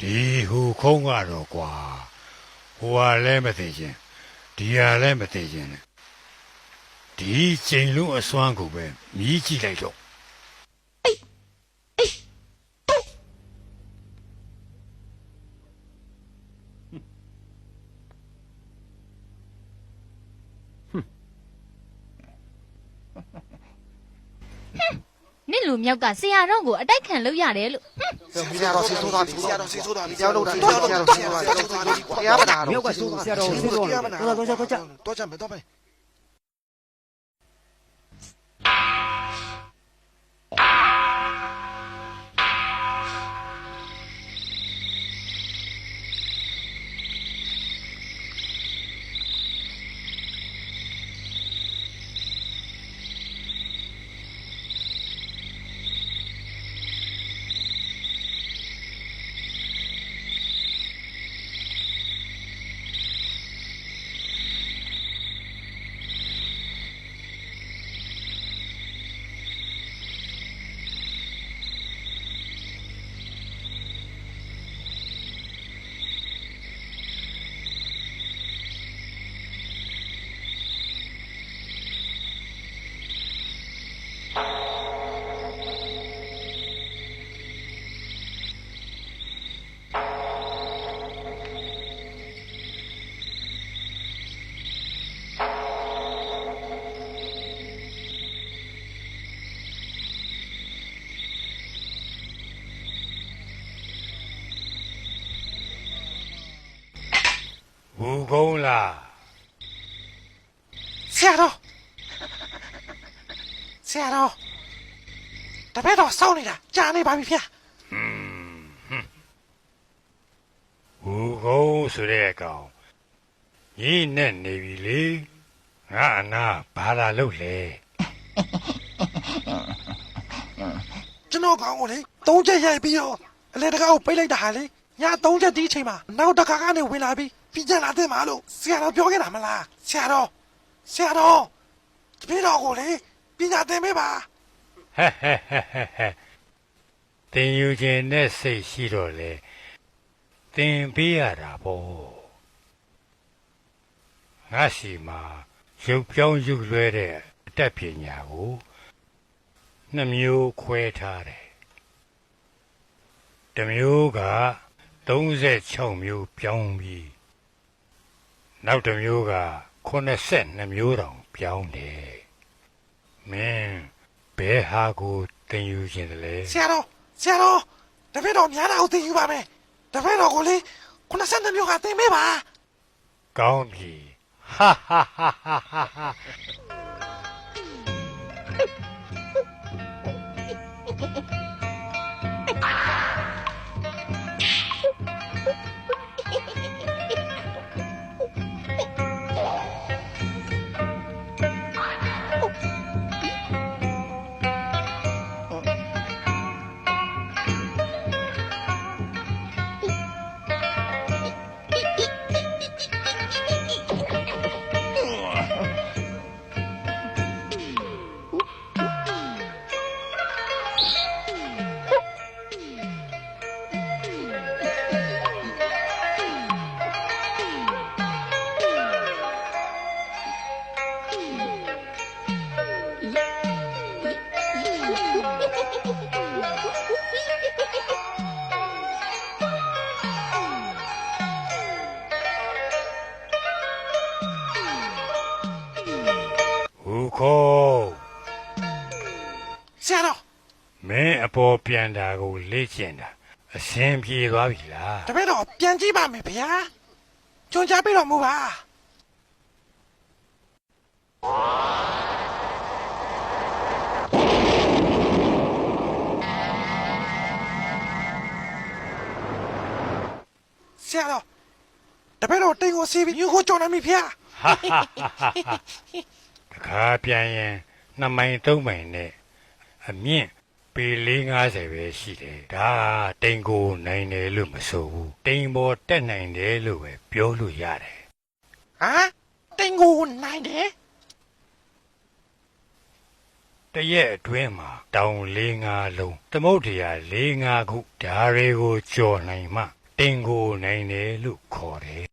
ဒီဟူခုံးကတော့ကွာဟိုဟာလည်းမသိချင်းဒီဟာလည်းမသိချင်းနဲ့ဒီချိန်လုံးအစွမ်းကိုပဲမြည်ကြည့်လိုက်တော့ နင့် လူမြောက်ကဆရာတော်ကိုအတိုက်ခံလုပ်ရတယ်လို့ဆရာတော်ဆေးဆိုးသွားပြီဆရာတော်ဆေးဆိုးသွားပြီဆရာတော်ဆရာတော်ဆေးဆိုးသွားပြီတရားမနာတော့မြောက်ကဆိုးဆရာတော်ဆေးဆိုးသွားတယ်တော်တော်တော်ကြတော့ကြမယ်တော့မယ် ဟူကုန်းလားဆရာတော်ဆရာတော်တပည့်တော်စောင်းနေတာကြာနေပါပြီဗျာဟူကုန်းဆိုတဲ့အကောင်ရင်းနဲ့နေပြီလေငါအနာဘာလာလို့လဲကျွန်တော်ကောင်းကိုလေသုံးချက်ရိုက်ပြီးတော့အလေတကားကိုပိတ်လိုက်တာဟာလေညာသုံးချက်ဒီအချိန်မှာနောက်တခါကနေဝင်လာပြီး ပြီးကြလာတဲ့မှာလို့ဆရာတော်ပြောခဲ့တာမလားဆရာတော်ဆရာတော်တပည့်တော်ကိုလေပညာသင်ပေးပါဟဲ့ဟဲ့ဟဲ့ဟဲ့ဟဲ့တင်ယူခြင်းနဲ့စိတ်ရှိတော့လေတင်ပေးရတာပေါ့ငါစီမှာရုပ်ပြောင်းရုပ်လွဲတဲ့အတတ်ပညာကိုနှစ်မျိုးခွဲထားတယ်တစ်မျိုးက36မျိုးပြောင်းပြီး နောက်တစ်မျိုးက82မျိုးတောင်ပြောင်းတယ်မင်းဘယ်ဟာကိုတင်ယူခြင်းတလဲဆရာတော်ဆရာတော်တပည့်တော်များတာကိုသင်ယူပါမယ်တပည့်တော်ကိုလေ92မျိုးကသင်ပေးပါကောင်းပြီဟာဟာဟာဟာဟာ ခေါ်ဆရာတော်မင်းအပေါ်ပြန်တာကိုလေ့ကျင့်တာအစင်ပြေသွားပြီလားတပည့်တော်ပြန်ကြည့်ပါမယ်ဗျာကြွန်ကြားပေးတော်မူပါဆရာတော်တပည့်တော်တိန်ကိုစီးပြီးညကိုကြော်နေပြီဗျာ ဟာဟာဟာဟာ တခါပြန်ရင်နှစ်မိုင်သုံးမိုင်နဲ့အမြင့်ပေ450ပဲရှိတယ်ဒါကတိန်ကိုနိုင်တယ်လို့မဆိုဘူးတိန်ပေါ်တက်နိုင်တယ်လို့ပဲပြောလို့ရတယ်ဟမ်တိန်ကိုနိုင်တယ်တရက်အတွင်းမှာတောင်၄၅လုံးသမုတ်တရား၄၅ခုဓာတွေကိုကြော်နိုင်မှတင်ကိုနိုင်တယ်လို့ခေါ်တယ်